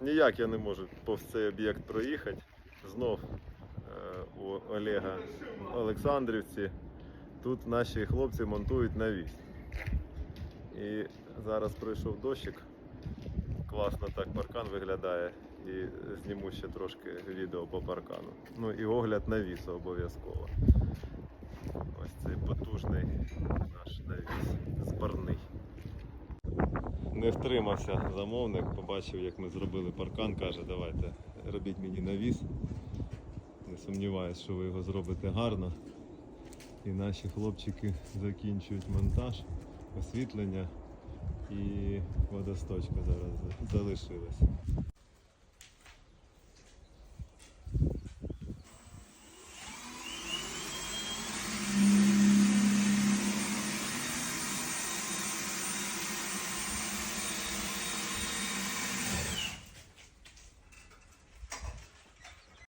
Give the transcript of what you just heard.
ніяк я не можу повз цей об'єкт проїхати. Знов е, у Олега Олександрівці. Тут наші хлопці монтують навіс. І зараз пройшов дощик. Класно так паркан виглядає. І зніму ще трошки відео по паркану. Ну і огляд навісу обов'язково. Ось цей потужний наш навіс. Не втримався замовник, побачив, як ми зробили паркан, каже, давайте робіть мені навіс. Не сумніваюсь, що ви його зробите гарно. І наші хлопчики закінчують монтаж, освітлення і водосточка зараз залишилась.